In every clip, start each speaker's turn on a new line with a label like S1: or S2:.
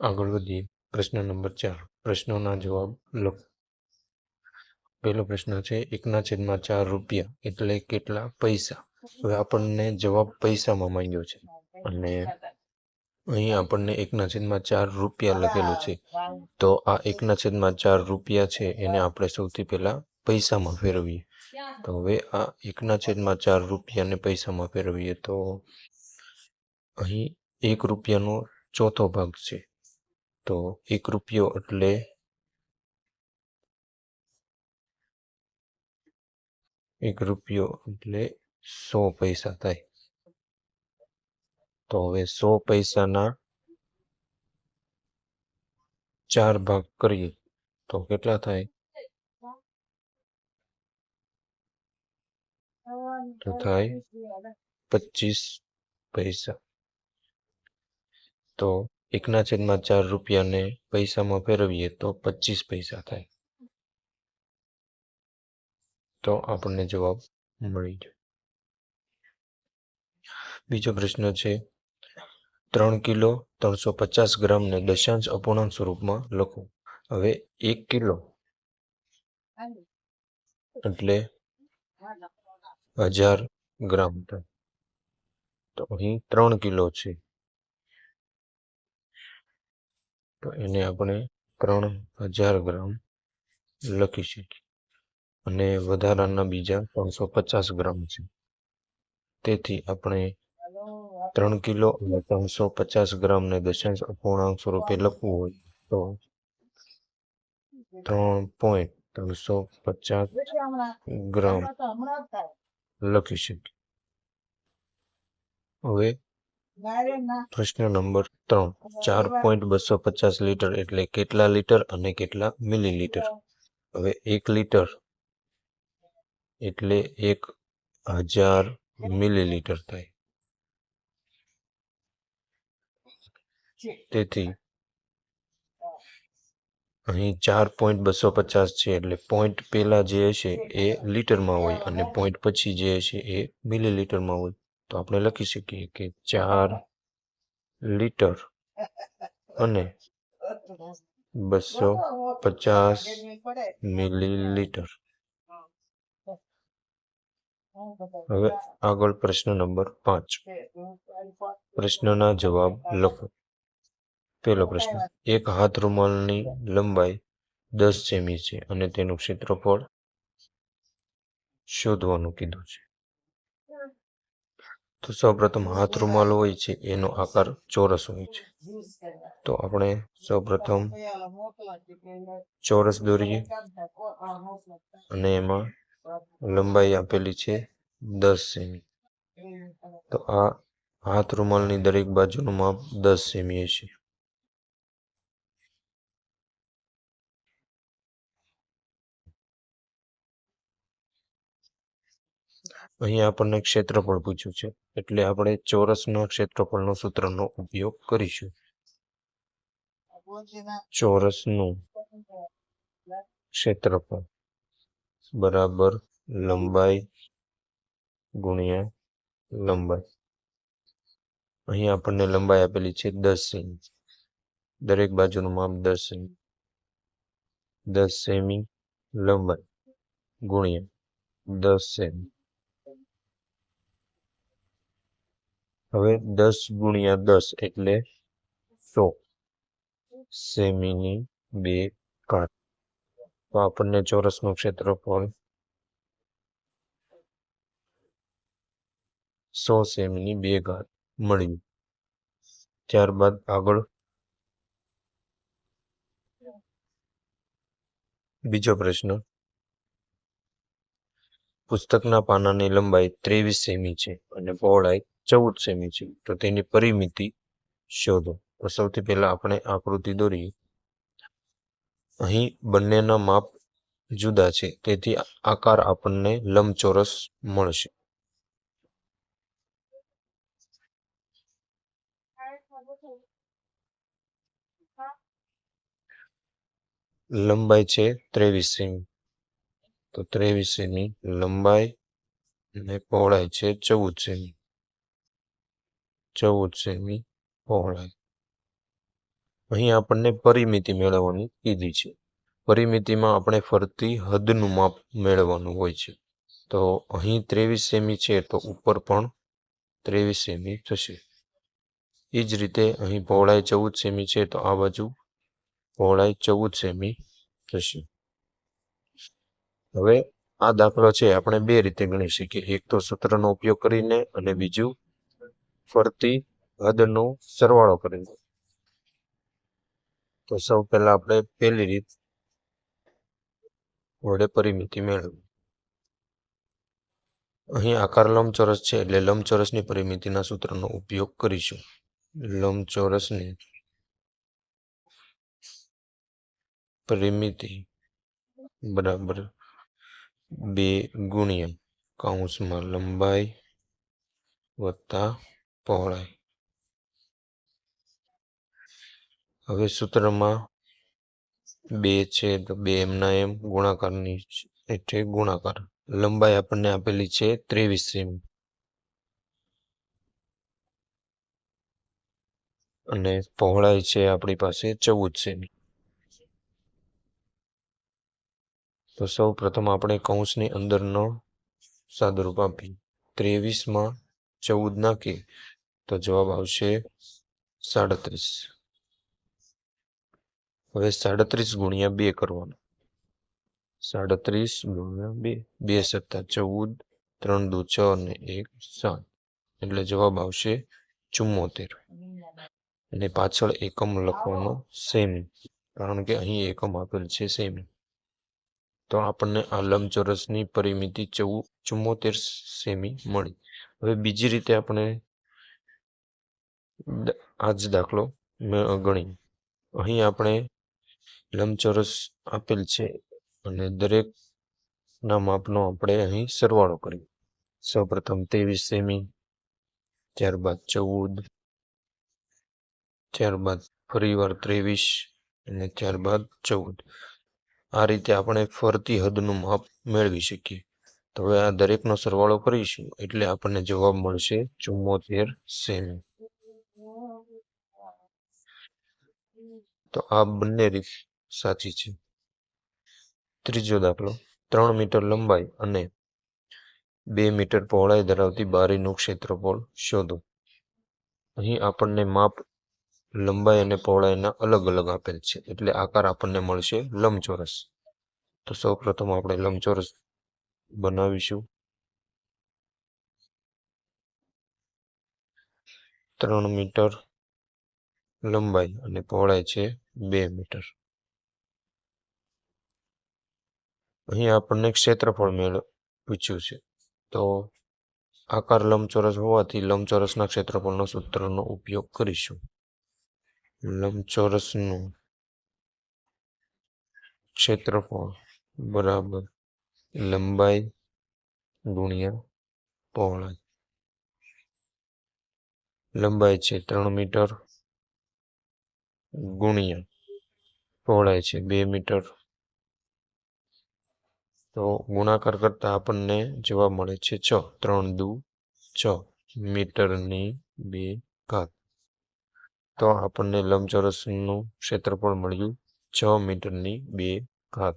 S1: આગળ વધીએ પ્રશ્ન નંબર ચાર. પ્રશ્નોના જવાબ લખો પહેલો પ્રશ્ન છે, એકના છેદમાં ચાર રૂપિયા એટલે કેટલા પૈસા? હવે આપણને જવાબ પૈસામાં માંગ્યો છે. અને અહીં આપણને એકના છેદમાં ચાર રૂપિયા લખેલું છે. તો આ એકના છેદમાં ચાર રૂપિયા છે, એને આપણે સૌથી પહેલા પૈસામાં ફેરવીએ. તો હવે આ એકના છેદમાં ચાર રૂપિયાને પૈસામાં ફેરવીએ તો અહીં એક રૂપિયાનો ચોથો ભાગ છે. તો એક રૂપિયો એટલે એક રૂપિયો એટલે સો પૈસા થાય તો હવે સો પૈસાના ચાર ભાગ કરીએ તો કેટલા થાય તો થાય પચીસ પૈસા તો એકના છેદમાં ચાર રૂપિયાને પૈસામાં ફેરવીએ તો પચીસ પૈસા થાય. તો આપણને જવાબ મળી જાય. બીજો પ્રશ્ન છે, ત્રણ કિલો ત્રણસો પચાસ ગ્રામને દશાંશ અપૂર્ણાંક સ્વરૂપમાં લખો. હવે એક કિલો એટલે હજાર ગ્રામ થાય. તો અહીં ત્રણ કિલો છે. તો એને આપણે ત્રણ હજાર ગ્રામ લખી શકીએ. અને વધારાના બીજા ત્રણસો પચાસ ગ્રામ છે. તેથી આપણે ત્રણ કિલો અને ત્રણસો પચાસ ગ્રામને દશાંશ અપૂર્ણાંક સ્વરૂપે લખવું હોય તો ત્રણ પોઈન્ટ ત્રણસો પચાસ ગ્રામ લખી શકીએ. હવે પ્રશ્ન નંબર ત્રણ ચાર પોઈન્ટ બસો પચાસ લીટર એટલે કેટલા લીટર અને કેટલા મિલીલીટર? હવે એક લીટર એટલે એક હજાર મિલીલીટર થાય. તેથી અહીં ચાર પોઈન્ટ બસો પચાસ છે એટલે પોઈન્ટ પહેલા જે હશે એ લીટરમાં હોય અને પોઈન્ટ પછી જે હશે એ મિલીલીટરમાં હોય. તો આપણે લખી શકીએ કે ચાર લીટર અને બસો પચાસ મિલીલીટર. હવે આગળ પ્રશ્ન નંબર પાંચ. પ્રશ્નના જવાબ લખો. પહેલો પ્રશ્ન. એક હાથ રૂમાલની લંબાઈ દસ સેમી છે અને તેનું ક્ષેત્રફળ શોધવાનું કીધું છે. તો સૌપ્રથમ હાથ રૂમાલ હોય છે, એનો આકાર ચોરસ હોય છે. તો આપણે સૌપ્રથમ ચોરસ દોરીએ. અને એમાં લંબાઈ આપેલી છે દસ સેમી. તો આ હાથ રૂમાલની દરેક બાજુનું માપ દસ સેમી હશે અહીંયા આપણને ક્ષેત્રફળ પૂછ્યું છે. એટલે આપણે ચોરસના ક્ષેત્રફળનો સૂત્રનો ઉપયોગ કરીશું. ચોરસનું ક્ષેત્રફળ. બરાબર, લંબાઈ ગુણ્યા લંબાઈ. અહીં આપણને લંબાઈ આપેલી છે દસ સેમી. દરેક બાજુનું માપ દસ સેમી. દસ સેમી લંબાઈ ગુણ્યા દસ સેમી. હવે દસ ગુણ્યા દસ એટલે સો. સેમીની બે કાટ તો આપણને ચોરસનું ક્ષેત્રફળ સો સેમીની બે ઘાત મળ્યું. ત્યારબાદ આગળ બીજો પ્રશ્ન. પુસ્તકના પાનાની લંબાઈ ત્રેવીસ સેમી છે અને પહોળાઈ ચૌદ સેમી છે તો તેની પરિમિતિ શોધો. તો સૌથી પહેલા આપણે આકૃતિ દોરીએ. અહીં બંનેના માપ જુદા છે. તેથી આકાર આપણને લંબચોરસ મળશે. લંબાઈ છે ત્રેવીસ સેમી તો ત્રેવીસ સેમી લંબાઈ અને પહોળાઈ છે ચૌદ સેમી ચૌદ સેમી પહોળાઈ અહીં આપણને પરિમિતિ મેળવવાની કીધી છે. પરિમિતિમાં આપણે ફરતી હદનું માપ મેળવવાનું હોય છે. તો અહીં ત્રેવીસ સેમી છે તો ઉપર પણ ત્રેવીસ સેમી થશે. એ જ રીતે અહીં પહોળાઈ ચૌદ સેમી છે તો આ બાજુ પહોળાઈ ચૌદ સેમી થશે. હવે આ દાખલો છે આપણે બે રીતે ગણી શકીએ. એક તો સૂત્રનો ઉપયોગ કરીને અને બીજું ફરતી હદનો સરવાળો કરીને તો સૌ પહેલા આપણે પહેલી રીત વડે પરિમિતિ મેળવી. અહીં આકાર લંબચોરસ છે એટલે લંબચોરસની પરિમિતિના સૂત્રનો ઉપયોગ કરીશું. લંબચોરસની પરિમિતિ બરાબર બે ગુણ્યા કૌંસમાં લંબાઈ વત્તા પહોળાઈ. હવે સૂત્રમાં બે છે તો બે એમના એમ ગુણાકારની એટલે ગુણાકાર. લંબાઈ આપણને આપેલી છે ત્રેવીસ સેમી. અને પહોળાઈ છે આપણી પાસે ચૌદ સેમી. તો સૌ પ્રથમ આપણે કૌંસની અંદરનો સાદુરૂપ આપી ત્રેવીસમાં ચૌદ નાખી તો જવાબ આવશે સાડત્રીસ. હવે સાડત્રીસ ગુણ્યા બે કરવાનું. સાડત્રીસ ગુણ્યા બે બે સત્તા ચૌદ, ત્રણ દુ છ અને એક સાત. એટલે જવાબ આવશે ચુમ્મોતેર. અને પાછળ એકમ લખવાનો સેમી, કારણ કે અહીં એકમ આપેલ છે સેમી. તો આપણને આ લંબચોરસની પરિમિતિ ચૌ ચુમ્મોતેર સેમી મળી. હવે બીજી રીતે આપણે આ જ દાખલો ગણી. અહીં આપણે લંબચોરસ આપેલ છે અને દરેકના માપનો આપણે અહીં સરવાળો કરીએ સૌપ્રથમ ત્રેવીસ સેમી, ત્યારબાદ ચૌદ, ત્યારબાદ ફરીવાર ત્રેવીસ અને ત્યારબાદ ચૌદ. આ રીતે આપણે ફરતી હદનું માપ મેળવી શકીએ. તો હવે આ દરેકનો સરવાળો કરીશું એટલે આપણને જવાબ મળશે ચુમ્મોતેર સેમી. તો આ બંને રીત સાચી છે. ત્રીજો દાખલો, ત્રણ મીટર લંબાઈ અને બે મીટર પહોળાઈ ધરાવતી બારીનું ક્ષેત્રફળ શોધો. અહીં આપણને માપ, લંબાઈ અને પહોળાઈના અલગ અલગ આપેલ છે, એટલે આકાર આપણને મળશે લંબચોરસ. તો સૌ પ્રથમ આપણે લંબચોરસ બનાવીશું. ત્રણ મીટર લંબાઈ અને પહોળાઈ છે બે મીટર. અહીં આપણને ક્ષેત્રફળ મેળ, પૂછ્યું છે. તો આકાર લંબચોરસ હોવાથી લંબચોરસના ક્ષેત્રફળના સૂત્રનો ઉપયોગ કરીશું. લંબચોરસનું ક્ષેત્રફળ બરાબર લંબાઈ ગુણ્યા પહોળાઈ. લંબાઈ છે ત્રણ મીટર. ગુણ્યા પહોળાઈ છે, બે મીટર. તો ગુણાકાર કરતા આપણને જવાબ મળે છે છ. ત્રણ દુ છ મીટરની બે ઘાત. તો આપણને લંબચોરસનું ક્ષેત્રફળ મળ્યું છ મીટરની બે ઘાત.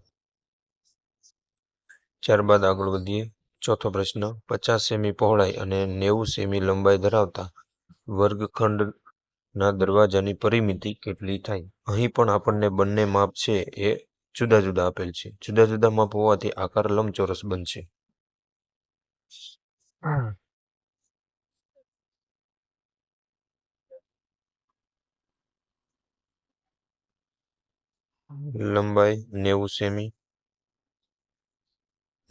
S1: ત્યારબાદ આગળ વધીએ. ચોથો પ્રશ્ન, પચાસ સેમી પહોળાઈ અને નેવું સેમી લંબાઈ ધરાવતા વર્ગખંડના દરવાજાની પરિમિતિ કેટલી થાય? અહીં પણ આપણને બંને માપ છે એ જુદા જુદા આપેલ છે. જુદા જુદા માપ હોવાથી આકાર લંબચોરસ બનશે. લંબાઈ નેવું સેમી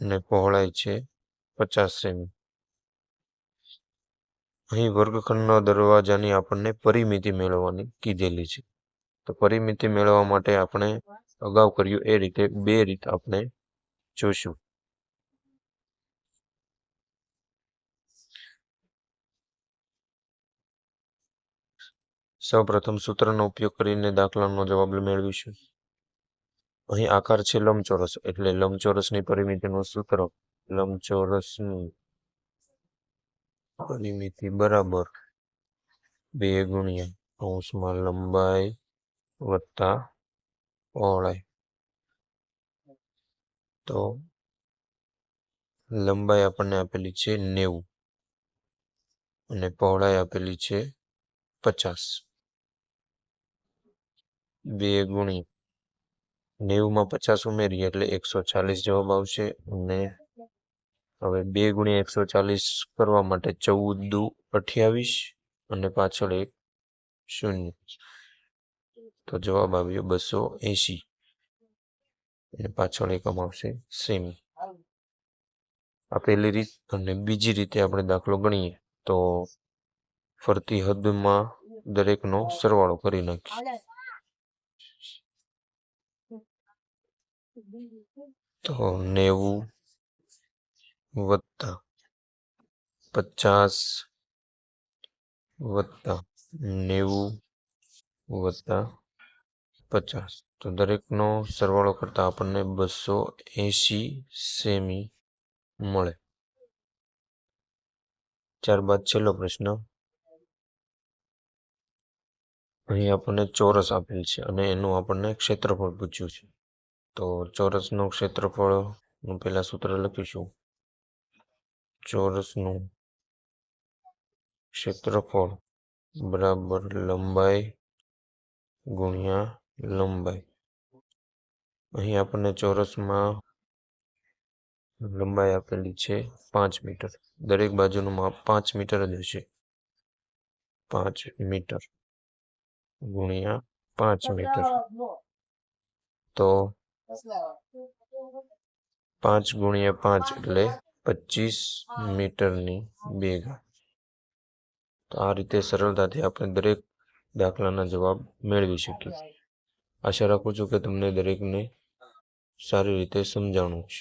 S1: અને પહોળાઈ છે પચાસ સેમી. અહીં વર્ગખંડના દરવાજાની આપણને પરિમિતિ મેળવવાની કીધેલી છે. તો પરિમિતિ મેળવવા માટે આપણે અગાઉ કર્યું એ રીતે બે રીત આપણે જોઈશું સૌપ્રથમ સૂત્રનો ઉપયોગ કરીને દાખલાનો જવાબ મેળવીશું. અહીં આકાર છે લંબચોરસ, એટલે લંબચોરસની પરિમિતિનું સૂત્ર લંબચોરસની પરિમિતિ બરાબર બે ગુણ્યા કૌંસમાં લંબાઈ વત્તા પહોળાઈ તો લંબાઈ આપણને આપેલી છે નેવું અને પહોળાઈ આપેલી છે પચાસ. બે ગુણી નેવુંમાં પચાસ ઉમેરીએ એટલે એકસો ચાલીસ જવાબ આવશે અને હવે બે ગુણ્યા એકસો ચાલીસ કરવા માટે ચૌદ દુ અઠ્યાવીસ અને પાછળ એક શૂન્ય. તો જવાબ આવ્યો બસો એંશી. અને પાછળ એકમ આવશે સેમી. આ પહેલી રીત અને બીજી રીતે આપણે દાખલો ગણીએ તો ફરતી હદમાં દરેકનો સરવાળો કરી નાખીએ તો નેવું વત્તા પચાસ વત્તા નેવું વત્તા પચાસ. તો દરેકનો સરવાળો કરતા આપણને બસો એંશી સેમી મળે. ત્યારબાદ છેલ્લો પ્રશ્ન. અહીં આપણને ચોરસ આપેલ છે અને એનું આપણને ક્ષેત્રફળ પૂછ્યું છે. તો ચોરસનું ક્ષેત્રફળ હું પહેલાં સૂત્ર લખીશું. ચોરસનું ક્ષેત્રફળ બરાબર લંબાઈ ગુણ્યા લંબાઈ. અહીં આપણને ચોરસમાં લંબાઈ આપેલી છે પાંચ મીટર. દરેક બાજુનું માપ પાંચ મીટર જ હશે. પાંચ મીટર ગુણ્યા પાંચ મીટર. તો પાંચ ગુણ્યા પાંચ એટલે પચીસ મીટરની બે તો આ રીતે સરળતાથી આપણે દરેક દાખલાના જવાબ મેળવી શકીએ. આશા રાખું છું કે તમને દરેકને સારી રીતે સમજાણું છે